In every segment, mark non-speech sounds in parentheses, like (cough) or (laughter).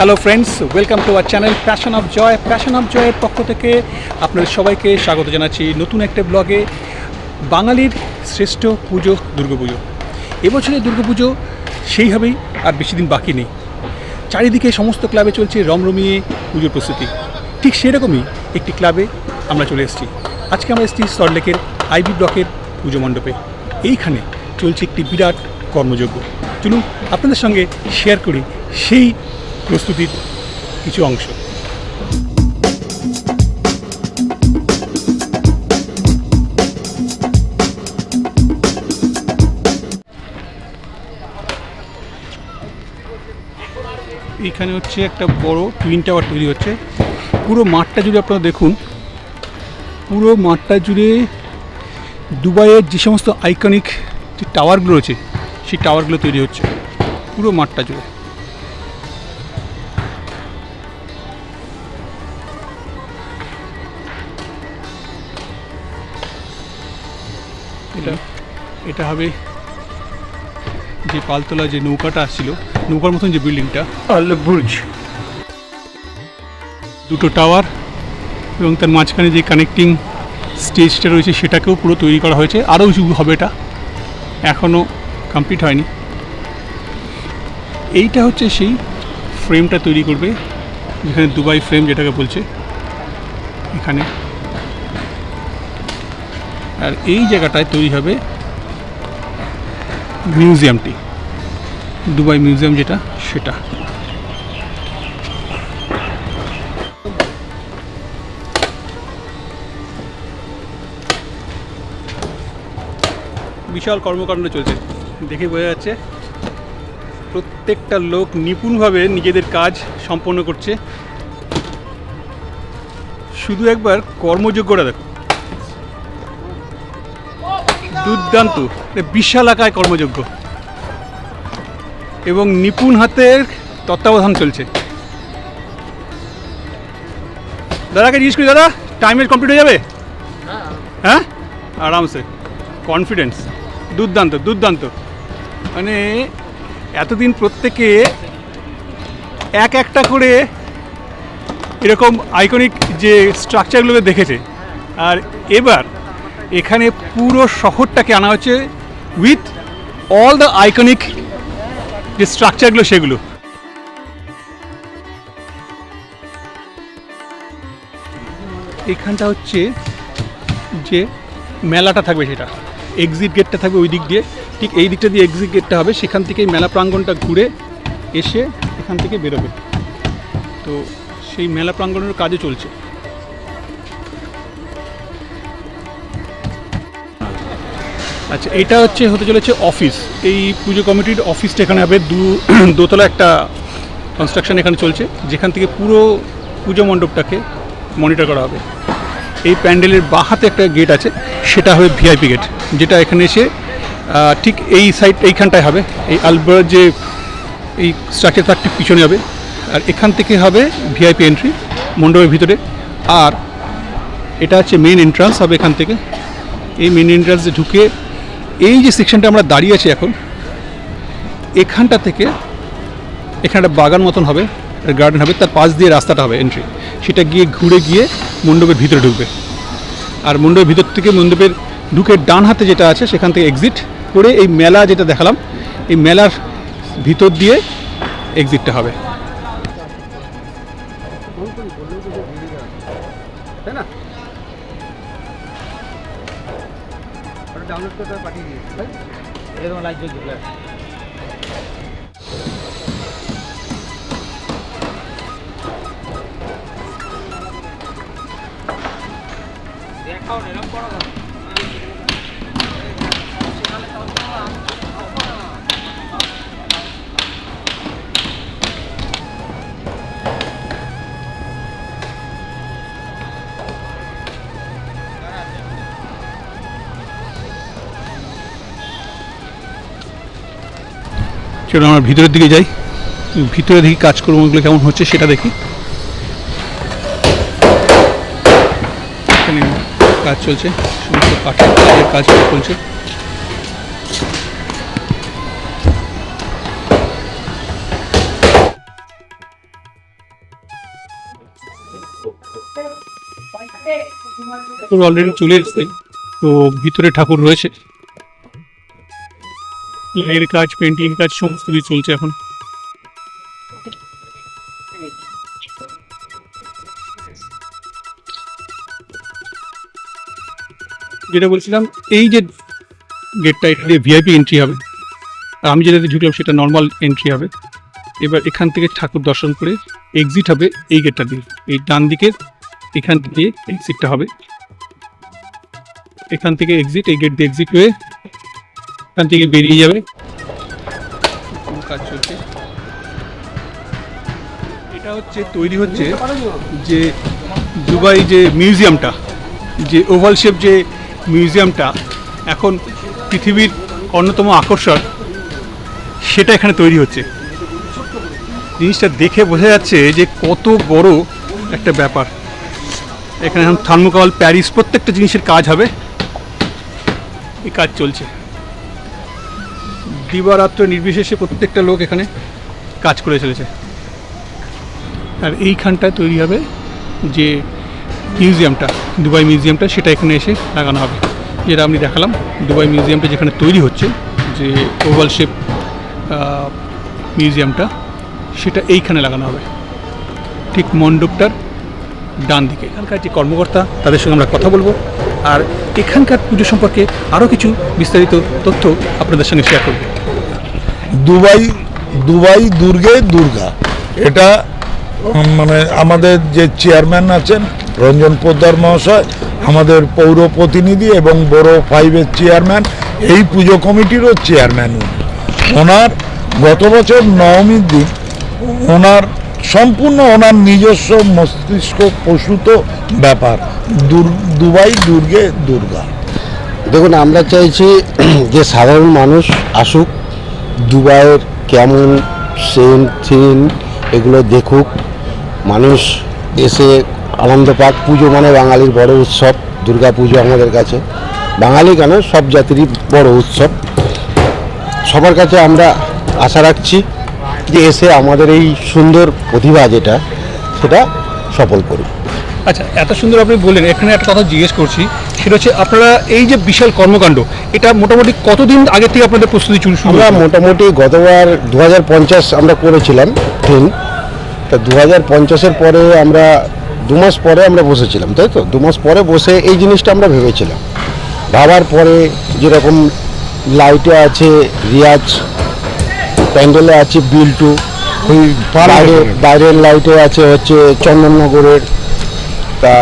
Hello friends welcome to our channel passion of Joy passion of জয়ের পক্ষ থেকে আপনাদের সবাইকে স্বাগত জানাচ্ছি নতুন একটা ব্লগে বাঙালির শ্রেষ্ঠ পুজো, দুর্গাপুজো। এবছরের দুর্গাপুজো সেইভাবেই আর বেশি দিন বাকি নেই। চারিদিকে সমস্ত ক্লাবে চলছে রমরমিয়ে পুজোর প্রস্তুতি। ঠিক সেরকমই একটি ক্লাবে আমরা চলে এসেছি। আজকে আমরা এসেছি সল্টলেকের আইবি ব্লকের পুজো মণ্ডপে। এইখানে চলছে একটি বিরাট কর্মযজ্ঞ। চলুন আপনাদের সঙ্গে শেয়ার করি সেই প্রস্তুতির কিছু অংশ। এইখানে হচ্ছে একটা বড় টুইন টাওয়ার তৈরি হচ্ছে। পুরো মাঠটা জুড়ে আপনারা দেখুন। পুরো মাঠটা জুড়ে দুবাইয়ের যে সমস্ত আইকনিক যে টাওয়ারগুলো রয়েছে, সেই টাওয়ারগুলো তৈরি হচ্ছে। পুরো মাঠটা জুড়ে। এটা এটা হবে যে পালতলা যে নৌকাটা আসছিল নৌকার মতন যে বিল্ডিংটা আল বুর্জ দুটো টাওয়ার এবং তার মাঝখানে যে কানেক্টিং স্টেজটা রয়েছে সেটাকেও পুরো তৈরি করা হয়েছে। আরও উঁচু হবে এটা। এখনও কমপ্লিট হয়নি। এইটা হচ্ছে সেই ফ্রেমটা তৈরি করবে যেখানে দুবাই ফ্রেম যেটাকে বলছে। এখানে আর এই জায়গাটায় তৈরি হবে মিউজিয়ামটি, দুবাই মিউজিয়াম যেটা, সেটা। বিশাল কর্মকাণ্ড চলছে। দেখে বোঝা যাচ্ছে প্রত্যেকটা লোক নিপুণভাবে নিজেদের কাজ সম্পন্ন করছে। শুধু একবার কর্মযোগ্যটা দেখো। দুর্দান্ত এটা বিশাল আকায় কর্মযোগ্য। এবং নিপুণ হাতের তত্ত্বাবধান চলছে। দাদাকে জিজ্ঞেস করি, দাদা টাইমের কমপ্লিট হয়ে যাবে? হ্যাঁ? আরামসে। কনফিডেন্স দুর্দান্ত দুর্দান্ত। মানে এতদিন প্রত্যেকে এক একটা করে এরকম আইকনিক যে স্ট্রাকচারগুলোকে দেখেছে। আর এবার এখানে পুরো শহরটাকে আনা হচ্ছে উইথ অল দ্য আইকনিক যে স্ট্রাকচারগুলো সেগুলো। এখানটা হচ্ছে যে মেলাটা থাকবে সেটা। এক্সিট গেটটা থাকবে ওই দিক দিয়ে। ঠিক এই দিকটা দিয়ে এক্সিট গেটটা হবে। সেখান থেকে মেলা প্রাঙ্গণটা ঘুরে এসে এখান থেকে বেরোবে। তো সেই মেলা প্রাঙ্গণের কাজও চলছে। আচ্ছা এটা হচ্ছে, হতে চলেছে অফিস এই পুজো কমিটির অফিসটা এখানে হবে, দু, দোতলা একটা কনস্ট্রাকশন এখানে চলছে, যেখান থেকে পুরো পুজো মণ্ডপটাকে মনিটর করা হবে। এই প্যান্ডেলের বাঁ হাতে একটা গেট আছে, সেটা হবে ভিআইপি গেট যেটা এখানে এসে ঠিক এই সাইড এইখানটায় হবে। এই আলবার যে, এই স্ট্রাকচার তার ঠিক পিছনে হবে। আর এখান থেকে হবে ভিআইপি এন্ট্রি মণ্ডপের ভিতরে। আর এটা হচ্ছে মেন এন্ট্রান্স হবে এখান থেকে। এই মেন এন্ট্রান্সে ঢুকে এই যে সেকশনটা আমরা দাঁড়িয়ে আছি এখন, এখানটা থেকে এখানে একটা বাগান মতন হবে গার্ডেন হবে, তার পাশ দিয়ে রাস্তাটা হবে এন্ট্রি সেটা গিয়ে ঘুরে গিয়ে মণ্ডপের ভিতরে ঢুকবে। আর মণ্ডপের ভিতর থেকে মণ্ডপের ঢুকে ডান হাতে যেটা আছে, সেখান থেকে এক্সিট করে এই মেলা যেটা দেখালাম, এই মেলার ভিতর দিয়ে এক্সিটটা হবে। এরকম লাইট জ্বলছে চলুন আমরা ভিতরের দিকে যাই। ভিতরে দেখি কাজকর্মগুলো কেমন হচ্ছে, সেটা দেখি। কাজ চলছে, সমস্ত কাঠের কাজ চলছে। অলরেডি চলে এসছে, তো ভিতরে ঠাকুর রয়েছে। লাইয়ের কাজ পেন্টিং কাজ, সমস্ত কিছু চলছে এখন। যেটা বলছিলাম, এই যে গেটটা দিয়ে ভিআইপি এন্ট্রি হবে। আর আমি যেটাতে ঢুকলাম, সেটা নর্মাল এন্ট্রি হবে। এবার এখান থেকে ঠাকুর দর্শন করে এক্সিট হবে এই গেটটা দিয়ে। এই ডান দিকের এখান থেকে এক্সিটটা হবে। এখান থেকে এক্সিট এই গেট দিয়ে এক্সিট হয়ে এখান থেকে বেরিয়ে যাবে। কাজ চলছে? এটা হচ্ছে, তৈরি হচ্ছে যে দুবাই যে মিউজিয়ামটা, যে ওভাল শেপ যে মিউজিয়ামটা এখন পৃথিবীর অন্যতম আকর্ষণ, সেটা এখানে তৈরি হচ্ছে। জিনিসটা দেখে বোঝা যাচ্ছে যে কত বড় একটা ব্যাপার। এখানে এখন থার্মোকল, প্যারিস, প্রত্যেকটা জিনিসের কাজ হবে। এই কাজ চলছে। দিবারাত্র নির্বিশেষে প্রত্যেকটা লোক এখানে কাজ করে চলেছে। আর এইখানটায় তৈরি হবে যে মিউজিয়ামটা, দুবাই মিউজিয়ামটা, সেটা এখানে এসে লাগানো হবে। যেটা আমি দেখালাম, দুবাই মিউজিয়ামটা যেখানে তৈরি হচ্ছে, যে ওভাল শেপ মিউজিয়ামটা, সেটা এইখানে লাগানো হবে। ঠিক মণ্ডপটার ডান দিকে। এখানকার যে কর্মকর্তা, তাদের সঙ্গে আমরা কথা বলব। আর এখানকার পুজো সম্পর্কে আরও কিছু বিস্তারিত তথ্য আপনাদের সঙ্গে শেয়ার করব। দুবাই দুবাই, দুর্গে, দুর্গা। এটা মানে আমাদের যে চেয়ারম্যান আছেন, রঞ্জন পোদ্দার মহাশয়, আমাদের পৌর প্রতিনিধি এবং বড় ফাইভের চেয়ারম্যান এই পুজো কমিটিরও চেয়ারম্যান ওনার গত বছর নবমীর দিন, ওনার সম্পূর্ণ ওনার নিজস্ব মস্তিষ্ক প্রসূত ব্যাপার। দুবাই দুর্গে দুর্গা। দেখুন, আমরা চাইছি (clears throat) যে সাধারণ মানুষ আসুক, দুবাইয়ের কেমন সেন থিন এগুলো দেখুক। মানুষ এসে আনন্দ পাক। পুজো মানে বাঙালির বড় উৎসব, দুর্গা পুজো আমাদের কাছে। বাঙালি কেন? সব জাতিরই বড় উৎসব। সবার কাছে আমরা আশা রাখছি। যে এসে আমাদের এই সুন্দর প্রতিভা যেটা সেটা সফল করুক। আচ্ছা এত সুন্দর আপনি বললেন এখানে একটা কথা জিজ্ঞেস করছি সেটা হচ্ছে আপনারা এই যে বিশাল কর্মকাণ্ড এটা মোটামুটি কতদিন আগে থেকে আপনাদের প্রস্তুতি শুরু আমরা মোটামুটি গতবার দু হাজার পঞ্চাশ আমরা করেছিলাম থিম তা দু হাজার পঞ্চাশের পরে আমরা দু মাস পরে আমরা বসেছিলাম তাই তো? দু মাস পরে বসে এই জিনিসটা আমরা ভেবেছিলাম। ভাবার পরে যেরকম লাইটে আছে রিয়াজ প্যান্ডেলে আছে বিল্টু ওই বাইরে, বাইরের লাইটে আছে হচ্ছে চন্দননগরের। তা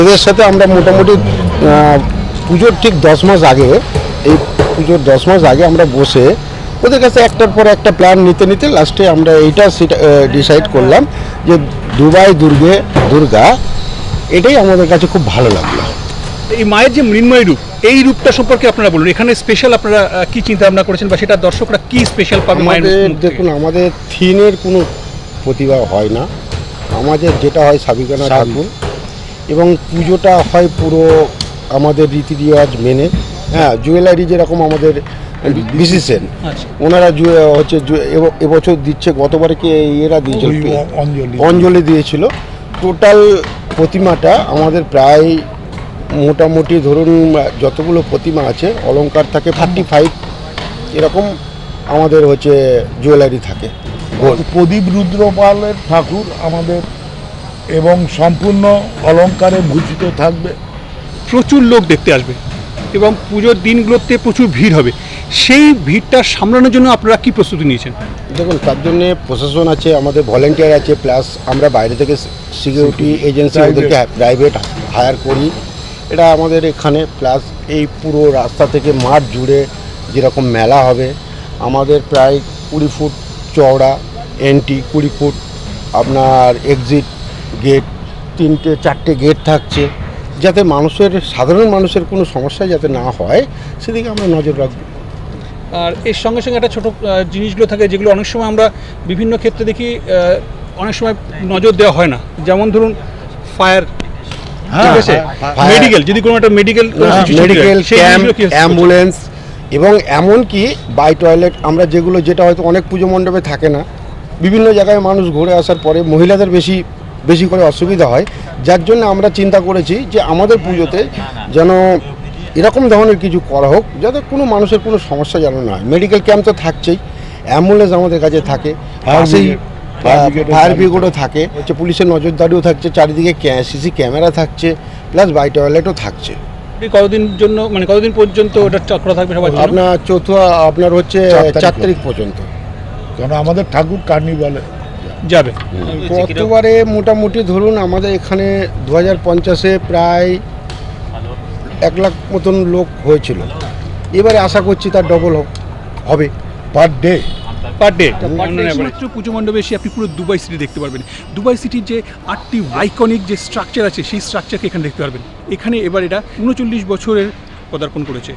এদের সাথে আমরা মোটামুটি পুজোর ঠিক দশ মাস আগে, এই পুজোর দশ মাস আগে আমরা বসে ওদের কাছে একটার পর একটা প্ল্যান নিতে নিতে লাস্টে আমরা এইটা ডিসাইড করলাম যে দুবাই দুর্গে, দুর্গা, এটাই আমাদের কাছে খুব ভালো লাগল। এই মায়ের যে মৃন্ময় রূপ এই রূপটা সম্পর্কে আপনারা বলুন। এখানে স্পেশাল আপনারা কি চিন্তা ভাবনা করেছেন বা সেটা দর্শকরা কি স্পেশাল পাবে আমাদের দেখুন আমাদের থিনের কোনো প্রতিভা হয় না। আমাদের যেটা হয় সাবিকানা ঠাকুর এবং পুজোটা হয় পুরো আমাদের রীতি রেওয়াজ মেনে। হ্যাঁ জুয়েলারি যেরকম আমাদের বিসিসেন আচ্ছা। ওনারা হচ্ছে এবছর দিচ্ছে গতবারে কি এরা দিয়েছিল? অঞ্জলি। অঞ্জলি দিয়েছিল। টোটাল প্রতিমাটা আমাদের প্রায় মোটামুটি ধরুন যতগুলো প্রতিমা আছে অলংকার থাকে থার্টি ফাইভ এরকম আমাদের হচ্ছে জুয়েলারি থাকে প্রদীপ রুদ্রপালের ঠাকুর আমাদের এবং সম্পূর্ণ অলঙ্কারে ভূষিত থাকবে। প্রচুর লোক দেখতে আসবে এবং পুজোর দিনগুলোতে প্রচুর ভিড় হবে। সেই ভিড়টা সামলানোর জন্য আপনারা কি প্রস্তুতি নিয়েছেন? দেখুন তার জন্যে প্রশাসন আছে আমাদের ভলেন্টিয়ার আছে প্লাস আমরা বাইরে থেকে সিকিউরিটি এজেন্সি. ওদেরকে প্রাইভেট হায়ার করি। এটা আমাদের এখানে প্লাস এই পুরো রাস্তা থেকে মাঠ জুড়ে যেরকম মেলা হবে, আমাদের প্রায় কুড়ি ফুট চওড়া, এন্ট্রি কুড়ি ফুট, আপনার এক্সিট গেট তিনটে, চারটে গেট থাকছে। যাতে মানুষের, সাধারণ মানুষের কোনো সমস্যা যাতে না হয়, সেদিকে আমরা নজর রাখব। আর এর সঙ্গে সঙ্গে একটা ছোটো জিনিসগুলো থাকে যেগুলো অনেক সময় আমরা বিভিন্ন ক্ষেত্রে দেখি অনেক সময় নজর দেওয়া হয় না। যেমন ধরুন ফায়ার ঠিক আছে? fire- মেডিকেল যদি কোনো একটা মেডিকেল মেডিকেল অ্যাম্বুলেন্স এবং এমনকি বাই টয়লেট আমরা যেগুলো যেটা হয়তো অনেক পুজো মণ্ডপে থাকে না বিভিন্ন জায়গায় মানুষ ঘুরে আসার পরে মহিলাদের বেশি বেশি করে অসুবিধা হয়। যার জন্য আমরা চিন্তা করেছি যে আমাদের পুজোতে যেন এরকম ধরনের কিছু করা হোক যাতে কোনো মানুষের কোনো সমস্যা যেন না হয়। মেডিকেল ক্যাম্প তো থাকছেই অ্যাম্বুলেন্স আমাদের কাছে থাকে। পাশেই ফায়ার। ব্রিগেডও থাকে হচ্ছে পুলিশের নজরদারিও থাকছে চারিদিকে সিসি ক্যামেরা থাকছে প্লাস বাই টয়লেটও থাকছে। কতদিন জন্য মানে কতদিন পর্যন্ত ওটা চক্র থাকবে সবার জন্য? আপনার চৌথ আপনার হচ্ছে চার তারিখ চার তারিখ পর্যন্ত। কারণ আমাদের ঠাকুর কার্নিভালে যাবে। গতবারে মোটামুটি ধরুন আমাদের এখানে দু হাজার পঞ্চাশে প্রায় এক লাখ মতন লোক হয়েছিল। এবারে আশা করছি তার ডবল হবে পার ডে পার ডে পুজো মণ্ডপে এসে আপনি পুরো দুবাই সিটি দেখতে পারবেন। দুবাই সিটির যে আটটি আইকনিক যে স্ট্রাকচার আছে সেই স্ট্রাকচারকে এখানে দেখতে পারবেন। এখানে এবার এটা উনচল্লিশ বছরের পদার্পণ করেছে।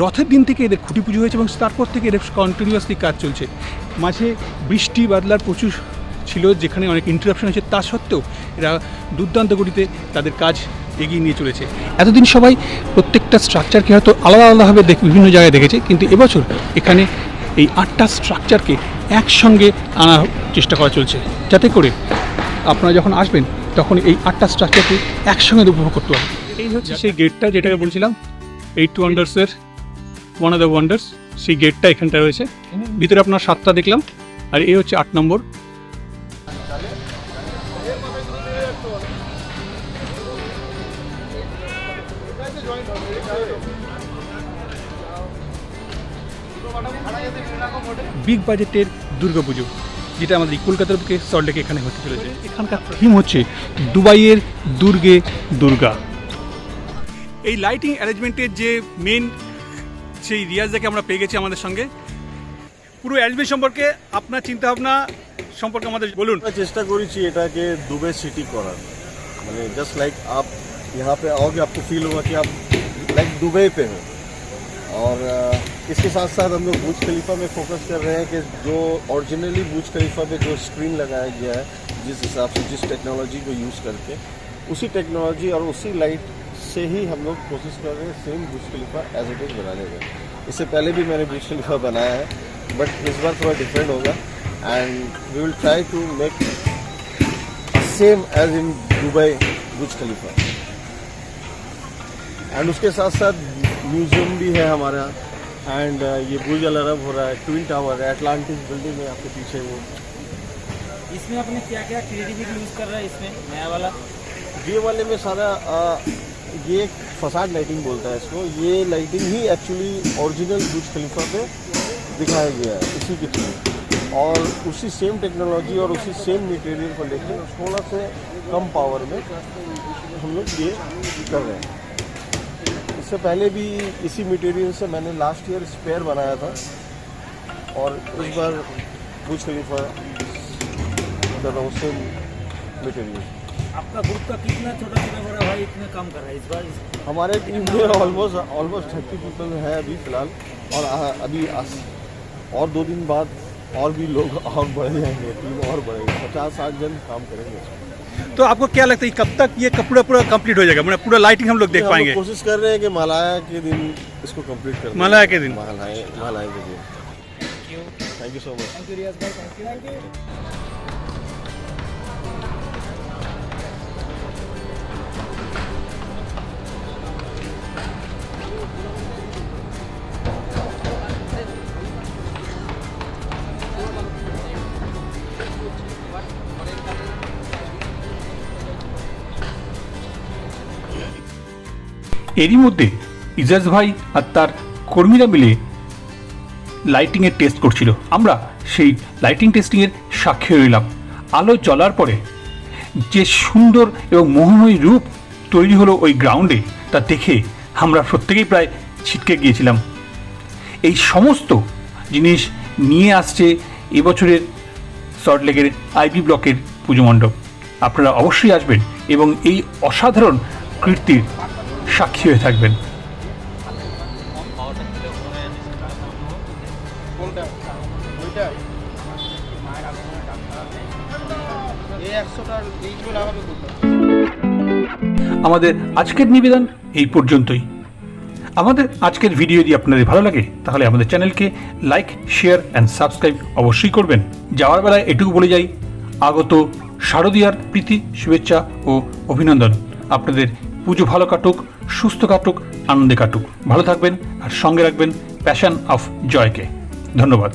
রথের দিন থেকে এদের খুঁটি পুজো হয়েছে এবং তারপর থেকে এদের কন্টিনিউয়াসলি কাজ চলছে। মাঝে বৃষ্টি বাদলার প্রচুর ছিল যেখানে অনেক ইন্টারাপশন হয়েছে। তা সত্ত্বেও এরা দুর্দান্ত গতিতে তাদের কাজ এগিয়ে নিয়ে চলেছে। এতদিন সবাই প্রত্যেকটা স্ট্রাকচারকে হয়তো আলাদা আলাদাভাবে দেখ বিভিন্ন জায়গায় দেখেছে কিন্তু এবছর এখানে এই আটটা স্ট্রাকচারকে একসঙ্গে আনার চেষ্টা করা চলছে। যাতে করে আপনারা যখন আসবেন, তখন এই আটটা স্ট্রাকচারকে একসঙ্গে উপভোগ করতে পারবেন। এই হচ্ছে সেই গেটটা যেটাকে বলছিলাম এইট টু ওয়ান্ডার্সের ওয়ান অফ দ্য ওয়ান্ডার্স সেই গেটটা এখানটা রয়েছে। ভিতরে আপনার সাতটা দেখলাম, আর এই হচ্ছে আট নম্বর। বিগ বাজেটের দুর্গাপুজো যেটা আমাদের এই কলকাতার বুকে সল্টলেকে এখানে হতে চলেছে এখানকার থিম হচ্ছে দুবাইয়ের দুর্গে দুর্গা এই লাইটিং অ্যারেঞ্জমেন্টের যে মেন সেই রিয়াজদাকে আমরা পেয়ে গেছি আমাদের সঙ্গে পুরো অ্যারেঞ্জমেন্ট সম্পর্কে আপনার চিন্তাভাবনা সম্পর্কে আমাদের বলুন আমরা চেষ্টা করেছি এটাকে দুবে সিটি করার মানে जस्ट लाइक आप यहाँ पे आओगे आपको फील होगा कि आप लाइक दुबई पे हो और अ, इसके साथ साथ हम लोग बुज खलीफा में फोकस कर रहे हैं कि जो ओरिजिनली बुज खलीफा पे जो स्क्रीन लगाया गया है, जिस हिसाब से जिस टेक्नोलॉजी को यूज़ करके, उसी टेक्नोलॉजी और उसी लाइट से ही हम लोग कोशिश कर रहे हैं same Burj Khalifa as it is बनाने का इससे पहले भी मैंने बुज खलीफा बनाया है बट इस बार थोड़ा डिफरेंट होगा। And we will try to make same as in Dubai Burj Khalifa. And उसके साथ साथ म्यूज़ियम भी है हमारा एंड ये बुर्ज अल अरब हो रहा है ट्विन टावर है अटलांटिस बिल्डिंग है आपके पीछे वो। इसमें अपने क्या क्या क्रिएटिविटी यूज़ कर रहा है इसमें नया वाला? ये वाले में सारा अ, ये फसाद लाइटिंग बोलता है इसको। ये लाइटिंग ही एक्चुअली ओरिजिनल बुर्ज खलीफा पे दिखाया गया है इसी के थ्रू। और उसी सेम टेक्नोलॉजी और उसी सेम मटेरियल को लेकर थोड़ा से कम पावर में हम लोग ये कर रहे हैं। इससे पहले भी इसी मटेरियल से मैंने लास्ट ईयर स्पेयर बनाया था। और इस बार बुर्ज खलीफा कर रहा हूँ सेम मटेरियल आपका ग्रुप का कितना छोटा छोटा बड़ा भाई इतने काम कर रहा है इस बार? हमारे टीम में ऑलमोस्ट ऑलमोस्ट थर्टी पीपल है अभी फ़िलहाल। और आ- अभी आस- और दो दिन बाद और भी लोग और बढ़ जाएँगे टीम और बढ़ेगी। पचास साठ जन काम करेंगे। तो आपको क्या लगता है कब तक ये कपड़ा पूरा पूरा कंप्लीट हो जाएगा? मतलब पूरा लाइटिंग हम लोग देख पाएँगे। कोशिश कर रहे हैं कि मलाया के दिन इसको कंप्लीट कर। मलाया के दिन? मलाया मलाया के दिन। थैंक यू सो मच এরই মধ্যে ইজাজ ভাই আর তার কর্মীরা মিলে লাইটিংয়ের টেস্ট করছিল। আমরা সেই লাইটিং টেস্টিংয়ের সাক্ষী রইলাম আলো চলার পরে যে সুন্দর এবং মোহময়ী রূপ তৈরি হলো ওই গ্রাউন্ডে তা দেখে আমরা প্রত্যেকেই প্রায় ছিটকে গিয়েছিলাম। এই সমস্ত জিনিস নিয়ে আসছে এবছরের সল্টলেকের আইবি ব্লকের পুজো মণ্ডপ। আপনারা অবশ্যই আসবেন এবং এই অসাধারণ কীর্তির সাক্ষী হয়ে থাকবেন। আমাদের আজকের নিবেদন এই পর্যন্তই। আমাদের আজকের ভিডিও যদি আপনাদের ভালো লাগে, তাহলে আমাদের চ্যানেলকে লাইক শেয়ার অ্যান্ড সাবস্ক্রাইব অবশ্যই করবেন। যাওয়ার বেলায় এটুকু বলে যাই, আগত শারদীয়ার প্রীতি, শুভেচ্ছা ও অভিনন্দন। আপনাদের পুজো ভালো কাটুক। সুস্থ কাটুক আনন্দে কাটুক। ভালো থাকবেন আর সঙ্গে রাখবেন প্যাশন অফ জয়কে। ধন্যবাদ।